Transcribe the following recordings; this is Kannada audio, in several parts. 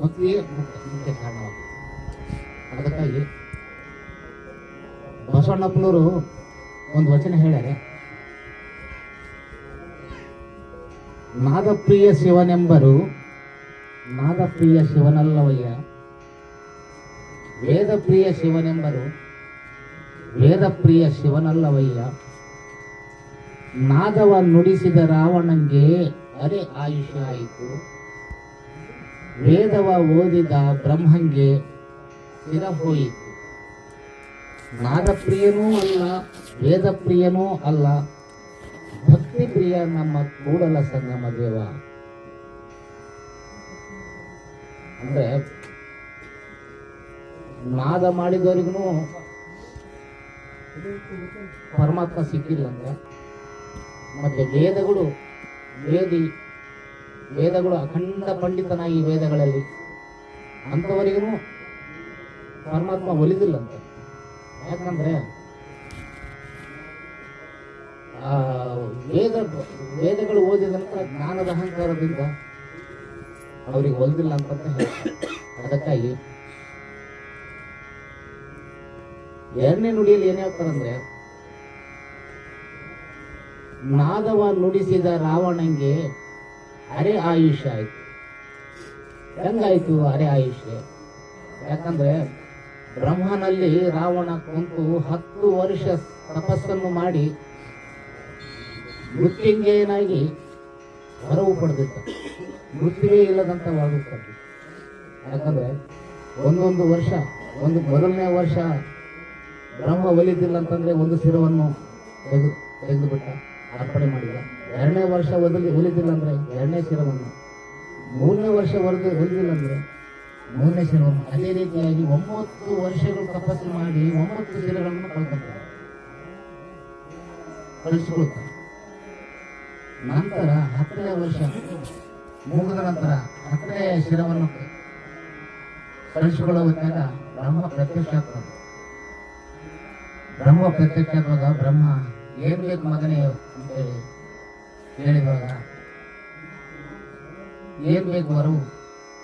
ಕಾರಣವಾಗುತ್ತೆ ಅದಕ್ಕಾಗಿ ಬಸವಣ್ಣಪ್ಪನವರು ಒಂದು ವಚನ ಹೇಳ್ಯಾರೆ ನಾದಪ್ರಿಯ ಶಿವನೆಂಬರು ನಾದಪ್ರಿಯ ಶಿವನಲ್ಲವಯ್ಯ. ವೇದಪ್ರಿಯ ಶಿವನೆಂಬರು ವೇದಪ್ರಿಯ ಶಿವನಲ್ಲವಯ್ಯ. ನಾದವ ನುಡಿಸಿದ ರಾವಣಂಗೆ ಅರೆ ಆಯುಷ್ಯ ಆಯಿತು. ವೇದವ ಓದಿದ ಬ್ರಹ್ಮಂಗೆ ಸ್ಥಿರ ಹೋಯಿತು ನಾದಪ್ರಿಯನೂ ಅಲ್ಲ, ವೇದಪ್ರಿಯನೂ ಅಲ್ಲ ಭಕ್ತಿ ಪ್ರಿಯ ನಮ್ಮ ಕೂಡಲ ಸಂಗಮ ದೇವ. ಅಂದ್ರೆ, ನಾದ ಮಾಡಿದವರಿಗೂ ಪರಮಾತ್ಮ ಸಿಕ್ಕಿಲ್ಲ ಅಂದ್ರೆ, ಮತ್ತೆ ವೇದಗಳು ವೇದಿ ವೇದಗಳು ಅಖಂಡ ಪಂಡಿತನಾಗಿ ವೇದಗಳಲ್ಲಿ. ಅಂಥವರಿಗೂ ಪರಮಾತ್ಮ ಒಲಿದಿಲ್ಲಂತೆ. ಯಾಕಂದ್ರೆ ಆ ವೇದ ವೇದಗಳು ಓದಿದ ನಂತರ ಜ್ಞಾನದ ಅಹಂಕಾರದಿಂದ ಅವರಿಗೆ ಒಲಿದಿಲ್ಲ ಅಂತ ಅದಕ್ಕಾಗಿ ಎರಡನೇ ನುಡಿಯಲ್ಲಿ ಏನ್ ಹೇಳ್ತಾರಂದ್ರೆ, ನಾದವ ನುಡಿಸಿದ ರಾವಣಂಗೆ ಅರೆ ಆಯುಷ್ಯ ಆಯ್ತು. ಹೆಂಗಾಯ್ತು ಅರೆ ಆಯುಷ್ಯ ಯಾಕಂದ್ರೆ ಬ್ರಹ್ಮನಲ್ಲಿ ರಾವಣ ಕುಂತು ಹತ್ತು ವರ್ಷ ತಪಸ್ಸನ್ನು ಮಾಡಿ ಮೃತ್ಯುಂಜಯನಾಗಿ ಹೊರವು ಪಡೆದಿದ್ದ. ಮೃತ್ಯುವೇ ಇಲ್ಲದಂತ ವಾಗು ಪಡೆದಿದ್ದ ಯಾಕಂದ್ರೆ ಒಂದೊಂದು ವರ್ಷ, ಒಂದು ಮೊದಲನೇ ವರ್ಷ ಬ್ರಹ್ಮ ಒಲಿದಿಲ್ಲ ಅಂತಂದ್ರೆ ಒಂದು ಶಿರವನ್ನು ತೆಗೆದು ತೆಗೆದುಬಿಟ್ಟ, ಅರ್ಪಣೆ ಮಾಡಿದ. ಎರಡನೇ ವರ್ಷ ಒದಲಿ ಒಲಿದಿಲ್ಲ ಅಂದ್ರೆ ಎರಡನೇ ಶಿರವನ್ನು. ಮೂರನೇ ವರ್ಷ ಒಲಿದ ಒಲಿದಿಲ್ಲ ಅಂದ್ರೆ ಮೂರನೇ ಶಿರವನ್ನು. ಅದೇ ರೀತಿಯಾಗಿ ಒಂಬತ್ತು ವರ್ಷಗಳು ತಪಸ್ಸು ಮಾಡಿ ಒಂಬತ್ತು ಶಿರಗಳನ್ನು ಕಳ್ಕೊಳ್ತಾರೆ ಕಳಿಸ್ಕೊಳ್ತಾರೆ. ನಂತರ ಹತ್ತನೇ ವರ್ಷ, ಮುಗಿದ ನಂತರ ಹತ್ತನೇ ಶಿರವನ್ನು ಕಳಿಸಿಕೊಳ್ಳೋ ಹೊತ್ತಾಗ ಬ್ರಹ್ಮ ಪ್ರತ್ಯಕ್ಷ ಆಗ್ತದೆ ಬ್ರಹ್ಮ ಪ್ರತ್ಯಕ್ಷ ಆಗುವಾಗ ಬ್ರಹ್ಮ ಏನ್ ಬೇಕು ಮಗನೇ ಅಂತೇಳಿ ಕೇಳಿದಾಗ, ಏನ್ ಬೇಕು ಬರು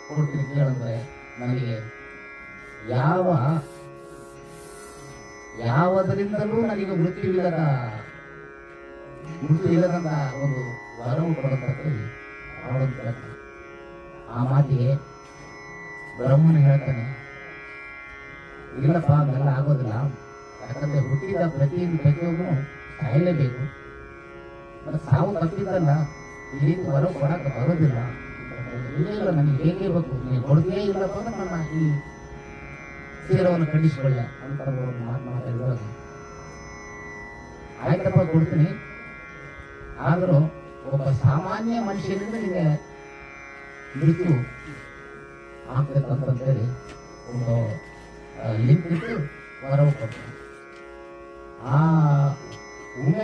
ಕೊಡ್ತೀನಿ ಕೇಳಂದ್ರೆ ನನಗೆ. ಯಾವ, ಯಾವುದರಿಂದಲೂ ನನಗೆ ಮೃತ್ಯುವಿಲ್ಲದ ಮೃತ್ಯು ಇಲ್ಲದಂತ ಒಂದು ವರವು ಕೇಳ್ತಾನೆ. ಆ ಮಾತಿಗೆ ಬ್ರಹ್ಮನ ಹೇಳ್ತಾನೆ, ಇಲ್ಲಪ್ಪ ಅದೆಲ್ಲ ಆಗೋದಿಲ್ಲ. ಯಾಕಂದ್ರೆ ಹುಟ್ಟಿದ ಪ್ರತಿ ಪ್ರತಿಯೊಬ್ಬನು ಸಾಯಲೇಬೇಕು ಮತ್ತೆ ಸಾವು ತಪ್ಪಿದ್ದಲ್ಲ ಈ ಹೊರಗೆ ಬರಕ್ಕೆ ಬರೋದಿಲ್ಲ. ಇಲ್ಲ ನನಗೆ ಹೇಗಿರ್ಬೇಕು ಬೇಕು, ನೀವು ಕೊಡದೇ ಇಲ್ಲಪ್ಪ ಅಂದ್ರೆ ನನ್ನ ಈ ಸೀರವನ್ನು ಖಂಡಿಸಿಕೊಳ್ಳೆ ಅಂತ ಮಾತು ಮಾತಾಡಿದಾಗ ಆಯ್ತಪ್ಪ, ಕೊಡ್ತೀನಿ. ಆದರೂ ಒಬ್ಬ ಸಾಮಾನ್ಯ ಮನುಷ್ಯನಿಂದ ನಿಮಗೆ ಮೃತ್ಯು ಆಗ್ತದೆ ಅಂತಂತೇಳಿ ಒಂದು ಲಿಂಕ್ ಇಟ್ಟು ವರವು ಕೊಡ್ತೀನಿ. ಆ ಉಮ